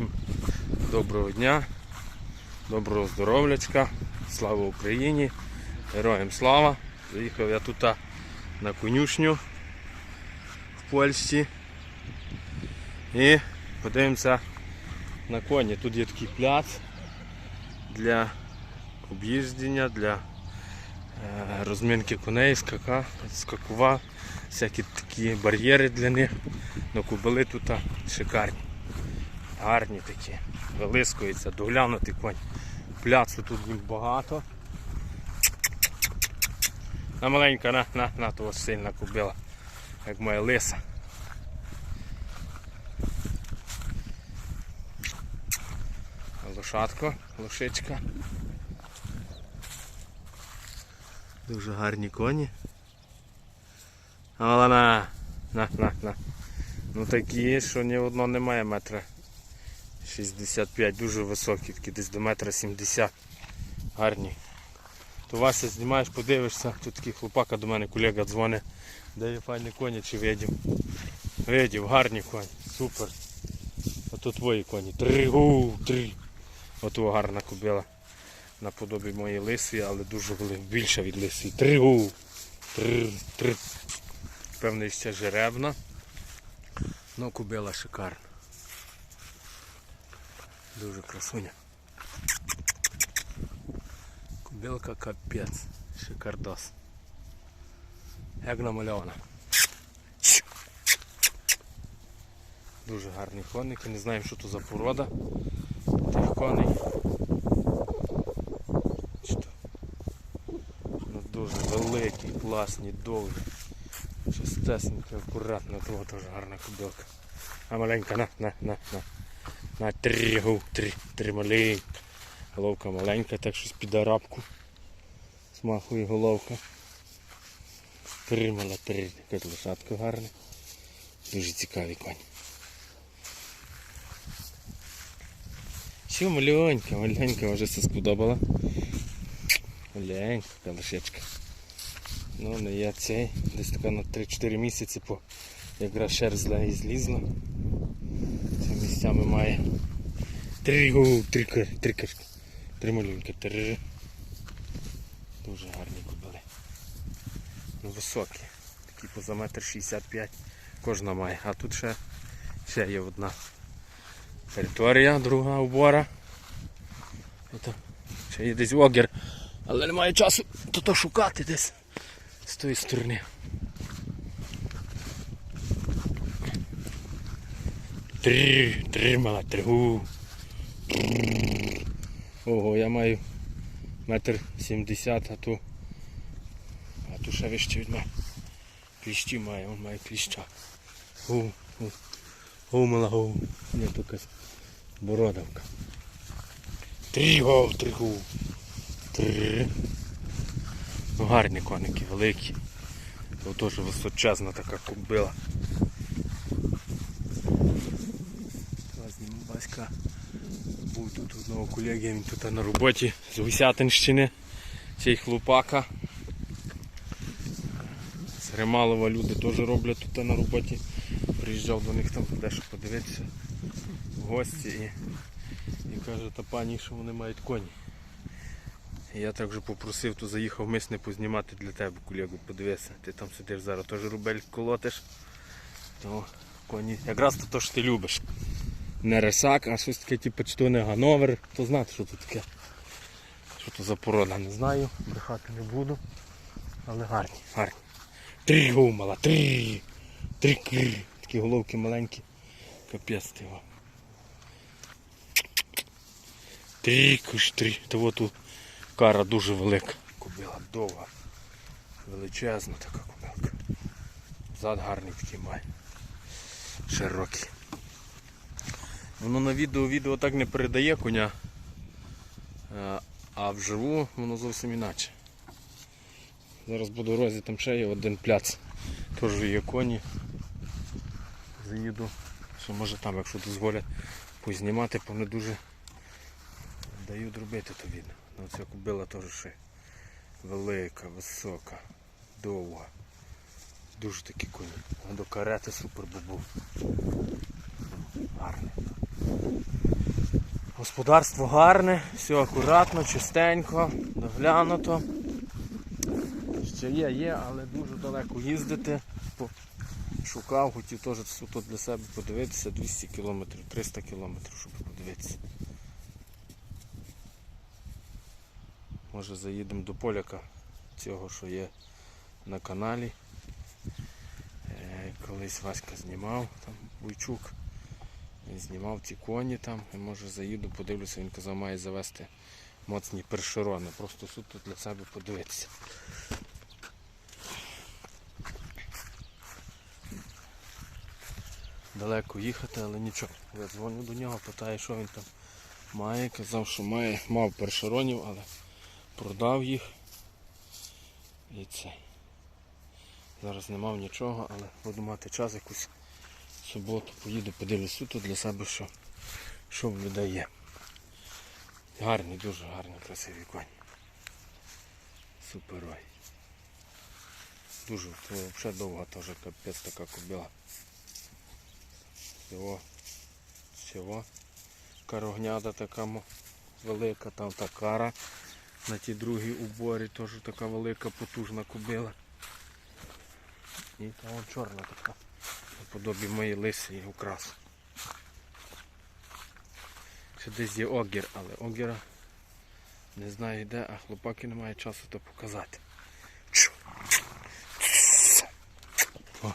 Всім доброго дня, доброго здоров'ячка, слава Україні, героям слава. Заїхав я тут на конюшню в Польщі. І подивимося на коні. Тут є такий пляц для об'їждження, для е, розминки коней, скака, скакува, всякі такі бар'єри для них. Ну, кубили тут шикарні. Гарні такі. Вилискуються, доглянути конь. Пляцу тут їм багато. А маленька на, на, на того сильна кубила, як моя лиса. Лошадко, лошичка. Дуже гарні коні. Але на, на, на, на. Ну такі, що ні одного немає метра 65, дуже високі, такі десь до метра 70. Гарні. То Вася знімаєш, подивишся, тут такий хлопака до мене колега дзвонить. Де є файні коні чи видів? Видів, гарні коні, супер. Ото твої коні. Три, у, три. Ото гарна кобила. Наподобі моєї лисої, але дуже більша від лисої. Три, у, три, три. Певний ще жеребна. Ну, кубила шикарна. Дуже красуня. Кубилка капець. Шикардос. Як намальована. Дуже гарні коники, не знаємо що то за порода тих коней. Ну, дуже великі, класні, довгі. Чистесенько, акуратно, того теж гарна кубилка. А маленька, на, на, на, на. На три, три, три маленька. Головка маленька, так щось під арабку. Смахує головка. Тримала три, лошадка гарна. Дуже цікавий конь. Що маленька, маленька, вже все сподобала. Маленька лошечка. Ну, не я цей. Десь така на 3-4 місяці по якраз шерсть злізла. Місцями має. Три гу, трикер. три малюнки, три. Дуже гарні кобили. Ну високі. Такі поза метр 65 кожна має. А тут ще, ще є одна територія, друга убора. Ото ще є десь огір. Але немає часу то шукати десь з тої сторони. Три, три мала, тригу. Ого, я маю метр сімдесят, а то а то ще вище від мене. Кліщі має, він має кліща. Гу, гу. Гу, мала гу. Ні, то бородавка. Три гу, три. Ну, гарні коники, великі. То теж височезна така кобила. Васька. Був тут одного колеги, він тут на роботі з Гусятинщини. Цей хлопака. З Грималова люди теж роблять тут на роботі. Приїжджав до них там дещо подивитися в гості і, і каже, та пані, що вони мають коні. І я також попросив, то заїхав мисне познімати для тебе, колегу, подивися. Ти там сидиш зараз теж рубель колотиш. То коні. Якраз то що ти любиш. Не рисак, а щось таке, типу, чи то не Гановер, то знати, що тут таке. Що то за порода, не знаю, брехати не буду. Але гарні, гарні. Три гумала, три. Три кир. Такі головки маленькі. Капець його. Три куш, три. Того тут кара дуже велика. Кобила довга. Величезна така кобилка. Зад гарний такий має. Широкий. Воно на відео відео так не передає коня, е, а вживу воно зовсім інакше. Зараз по дорозі там ще є один пляц. Теж є коні. Заїду. Що може там, якщо дозволять познімати, бо вони дуже дають робити то відео. Ну ця кобила теж ще велика, висока, довга. Дуже такі коні. До карети супер був. Гарний. Господарство гарне, все акуратно, чистенько, доглянуто. Ще є, є, але дуже далеко їздити. Шукав, хотів теж суто для себе подивитися 200 кілометрів, 300 кілометрів, щоб подивитися. Може заїдемо до поляка цього, що є на каналі. Е, Колись Васька знімав, там Буйчук. Він знімав ці коні там. І може заїду, подивлюся, він казав, має завести моцні першерони. Просто суто для себе подивитися. Далеко їхати, але нічого. Я дзвоню до нього, питаю, що він там має. Казав, що має, мав першеронів, але продав їх. І це. Зараз не мав нічого, але буду мати час якусь суботу, поїду, подивлюсь суто для себе, що, що в людей є. Гарні, дуже гарні, красиві коні. Суперой. Дуже, взагалі довга теж капець така кобила. Всього, всього. Карогняда така велика, там та кара. На тій другій уборі теж така велика, потужна кобила. І та вон чорна така. Наподобі моєї лисої украс. Ще десь є огір, але огіра не знаю де, а хлопаки не мають часу то показати. О.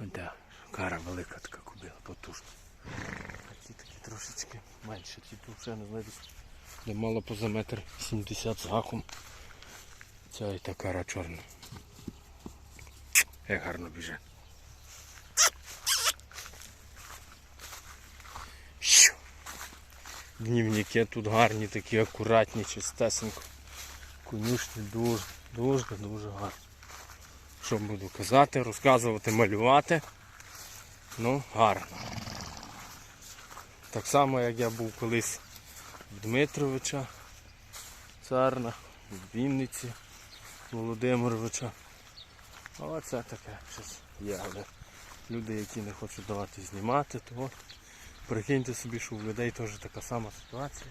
Да, кара велика така кубила, потужна. А ті такі трошечки менше, ті тут вже не знайду. Де мало поза метр 70 з гаком. Ця і та кара чорна. Як гарно біже. Днівники тут гарні, такі акуратні, чистесенько. Конюшні дуже, дуже, дуже гарні. Що буду казати, розказувати, малювати. Ну, гарно. Так само, як я був колись в Дмитровича, Царна, в Вінниці, Володимировича. Але це таке щось є. Люди, які не хочуть давати знімати, то прикиньте собі, що в людей теж така сама ситуація.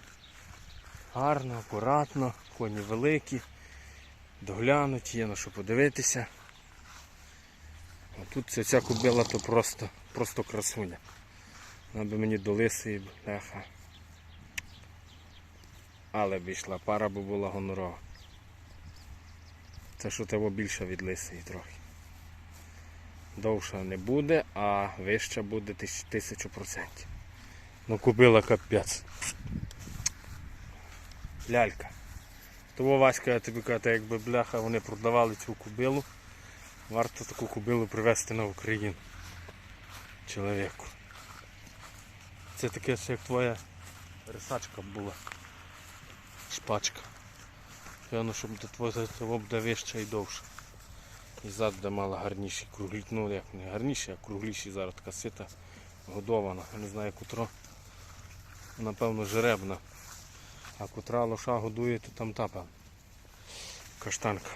Гарно, акуратно, коні великі, доглянуті, є на що подивитися. А тут ця, ця кобила то просто, просто красуня. Вона би мені до лисої бляха. Але б йшла, пара би була гонорова. Це що того більше від лисої трохи. Довша не буде, а вища буде тисяч- тисячу процентів. Ну купила капець. Лялька. Того Васька, я тобі кажу, якби бляха вони продавали цю кубилу, варто таку кубилу привезти на Україну. Чоловіку. Це таке, що як твоя рисачка була. Шпачка. Певно, щоб до твого буде вища і довша. І зад буде мала гарніші круглі, ну як не гарніші, а кругліші зараз така сита годована. Не знаю котро. Напевно жеребна. А котра лоша годує, то там та певно. Каштанка.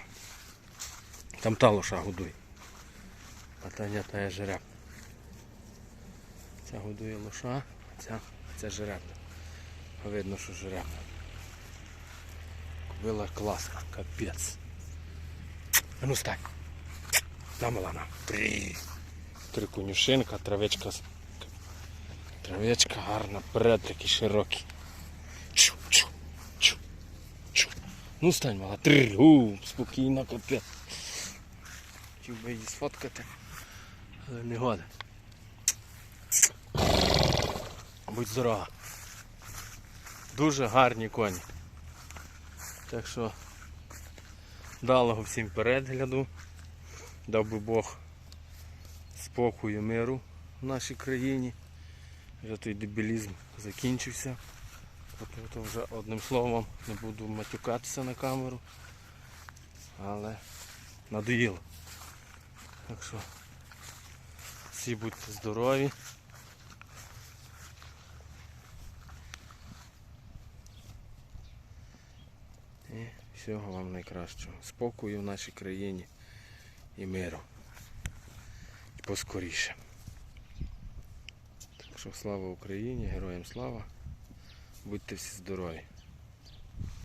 Там та лоша годує. А та ні, та є жеребна. Ця годує лоша, а ця, ця жеребна. Видно, що жеребна. Кобила класна, капець. А ну стань. На Милана. Три. Три конюшинка, травичка. Травичка гарна, перед такий широкий. Чу, чу, чу, чу. Ну стань, мала. Три. У, спокійно, капець. Хотів би її сфоткати, але не годен. Будь здорова. Дуже гарні коні. Так що далого всім перегляду. Дав би Бог спокою, миру в нашій країні. Вже той дебілізм закінчився. Тобто вже одним словом не буду матюкатися на камеру. Але надоїло. Так що всі будьте здорові. І всього вам найкращого. Спокою в нашій країні і миру. І поскоріше що слава Україні, героям слава. Будьте всі здорові!